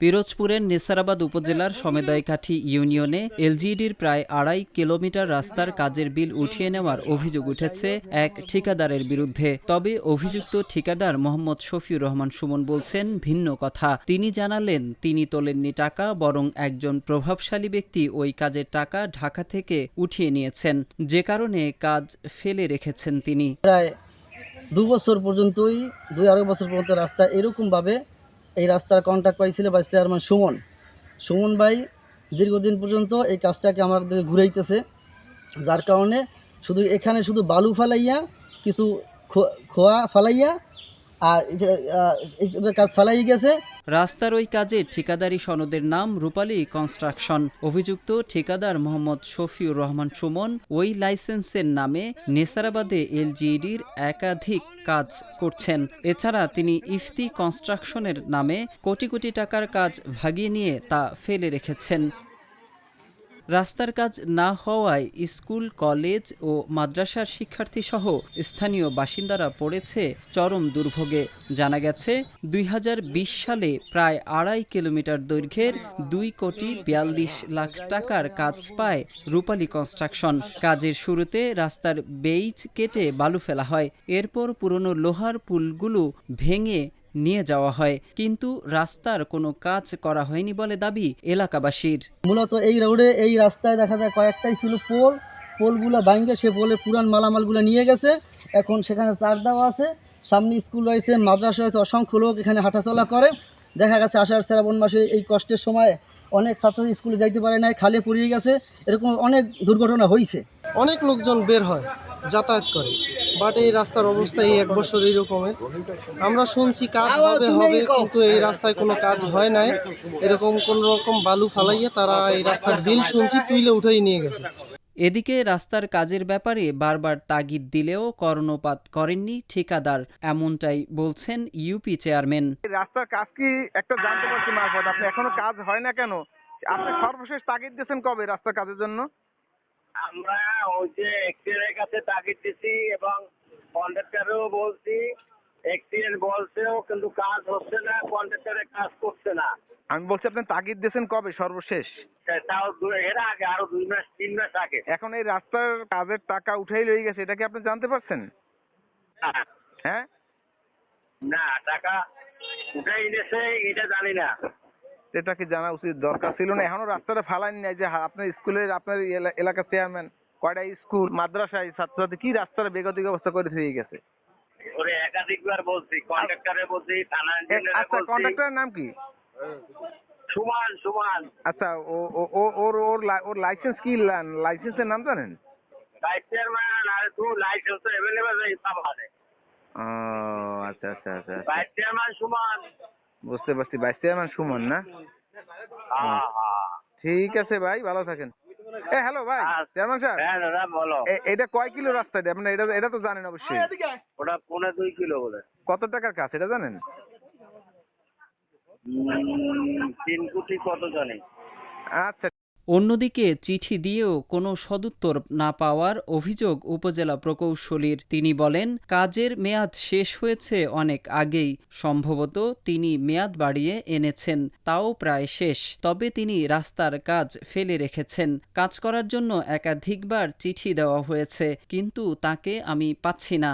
পিরোজপুরের নেসারাবাদ উপজেলার সমেদয়কাঠি ইউনিয়নে এলজিইডির প্রায় আড়াই কিলোমিটার রাস্তার কাজের বিল উঠিয়ে নেওয়ার অভিযোগ উঠেছে এক ঠিকাদারের বিরুদ্ধে। তবে অভিযুক্ত ঠিকাদার মোহাম্মদ শফিউর রহমান সুমন বলছেন, ভিন্ন কথা। তিনি জানালেন, তিনি তোলেননি টাকা, বরং একজন প্রভাবশালী ব্যক্তি ওই কাজের টাকা ঢাকা থেকে উঠিয়ে নিয়েছেন। যে কারণে কাজ ফেলে রেখেছেন তিনি। প্রায় দু বছর পর্যন্তই, দুই আড়াই বছর পর্যন্ত রাস্তা এরকমভাবে এই রাস্তার কন্ট্যাক্ট পাইছিল ভাইস চেয়ারম্যান সুমন। সুমন ভাই দীর্ঘদিন পর্যন্ত এই কাজটাকে আমার দিকে ঘুরাইতেছে। যার কারণে শুধু এখানে শুধু বালু ফালাইয়া, কিছু খোয়া ফালাইয়া আর কাজ ফালাই গেছে। রাস্তার ওই কাজে ঠিকাদারি সনদের নাম রূপালী কনস্ট্রাকশন। অভিযুক্ত ঠিকাদার মোহাম্মদ শফিউর রহমান সুমন ওই লাইসেন্সের নামে নেসারাবাদে এলজিইডির একাধিক কাজ করছেন। এছাড়া তিনি ইফতি কনস্ট্রাকশনের নামে কোটি কোটি টাকার কাজ ভাগিয়ে নিয়ে তা ফেলে রেখেছেন। রাস্তার কাজ না হওয়ায় স্কুল, কলেজ ও মাদ্রাসার শিক্ষার্থী সহ স্থানীয় বাসিন্দারা পড়েছে চরম দুর্ভোগে। জানা গেছে, দুই হাজার বিশ সালে প্রায় আড়াই কিলোমিটার দৈর্ঘ্যের দুই কোটি বিয়াল্লিশ লাখ টাকার কাজ পায় রূপালী কনস্ট্রাকশন। কাজের শুরুতে রাস্তার বেইচ কেটে বালু ফেলা হয়। এরপর পুরনো লোহার পুলগুলো ভেঙে নিয়ে যাওয়া হয়। কিন্তু রাস্তার কোনো কাজ করা হয়নি বলে দাবি এলাকাবাসীর। মূলত এই রোডে এই রাস্তায় দেখা যায় কয়েকটাই ছিল পোল। পোলগুলো ভাঙ্গে সে পোলের পুরান মালামালগুলো নিয়ে গেছে। এখন সেখানে চার দেওয়া আছে। সামনে স্কুল রয়েছে মাদ্রাসা রয়েছে অসংখ্য লোক এখানে হাঁটাচলা করে। দেখা গেছে আষাঢ় শ্রাবণ মাসে এই কষ্টের সময় অনেক ছাত্র স্কুলে যাইতে পারে নাই খালে পড়িয়ে গেছে। এরকম অনেক দুর্ঘটনা হয়েছে অনেক লোকজন বের হয় যাতায়াত করে। বাট এই রাস্তার অবস্থা এই এক বছর এইরকমের আমরা শুনছি কাজ হবে হবে কিন্তু এই রাস্তায় কোনো কাজ হয় নাই। এরকম কোন রকম বালু ফালাইয়া তারা এই রাস্তার বিল শুনছি তুইলে উঠেই নিয়ে গেছে। এদিকে রাস্তার কাজের ব্যাপারে বারবার তাগিদ দিলেও কর্ণপাত করেননি ঠিকাদার এমনটাই বলছেন ইউপি চেয়ারম্যান। রাস্তার কাজ কি একটা জানতে পারছি মারফত? আপনি এখনও কাজ হয় না কেন? আপনি সর্বশেষ তাগিদ দিয়েছেন কবে রাস্তার কাজের জন্য? আমরা ওই যে এক্সিডেন্টের কাছে তাগিদ দিছি কন্ট্রাক্টরও বলছি এক্সিডেন্ট বলছেও কিন্তু কাজ হচ্ছে না কন্ট্রাক্টরে কাজ করছে না। আমি বলছি আপনি তাগিদ দিয়েছেন কবে? সর্বশেষ। তাও এর আগে আরও দুই মাস তিন মাস আগে। এখন এই রাস্তার কাজের টাকা উঠেই লয়ে গেছে এটা কি আপনি জানতে পারছেন? হ্যাঁ? না টাকা উঠাই নিয়েছে এটা জানি না। এটা কি জানা উচিত? দরকার ছিল না। এখনও রাস্তাটা ফালাইনি নাই যে আপনার স্কুলের আপনার এলাকার চেয়ারম্যান কয়টা স্কুল মাদ্রাসায় ছাত্রছাত্রী কি রাস্তার বেগতিক অবস্থা করে থেকে গেছে? ওরে একাধিকবার বলছি কন্ট্রাক্টরে বলছি থানা ইঞ্জিনিয়ারে আচ্ছা কন্ট্রাক্টরের নাম কি? সুমান সুমান। আচ্ছা ও ও- ওর ওর ওর লাইসেন্স কি লাইসেন্সের নাম জানেন? ভাইস চেয়ারম্যান আর তু লাইসেন্স তো অ্যাভেলেবেল হিসাব আছে ও আচ্ছা আচ্ছা আচ্ছা আচ্ছা। ভাইস চেয়ারম্যান সুমান। বুঝতে পারছি বাইশ চেয়ারম্যান সুমন না? হ্যাঁ হ্যাঁ। ঠিক আছে ভাই ভালো থাকেন। এ হ্যালো ভাই। জানো চেয়ারম্যান সাহেব হ্যাঁ দাদা বলো। এটা কয় কিলো রাস্তা এটা? আপনার এটা এটা তো জানেন অবশ্যই। ওটা পৌনে দুই কিলো বলে। কত টাকার কাজ এটা জানেন? তিন কোটি কত জানি। আচ্ছা। অন্যদিকে চিঠি দিয়েও কোনো সদুত্তর না পাওয়ার অভিযোগ উপজেলা প্রকৌশলীর। তিনি বলেন, কাজের মেয়াদ শেষ হয়েছে অনেক আগেই। সম্ভবত তিনি মেয়াদ বাড়িয়ে এনেছেন, তাও প্রায় শেষ। তবে তিনি রাস্তার কাজ ফেলে রেখেছেন। কাজ করার জন্য একাধিকবার চিঠি দেওয়া হয়েছে, কিন্তু তাকে আমি পাচ্ছি না।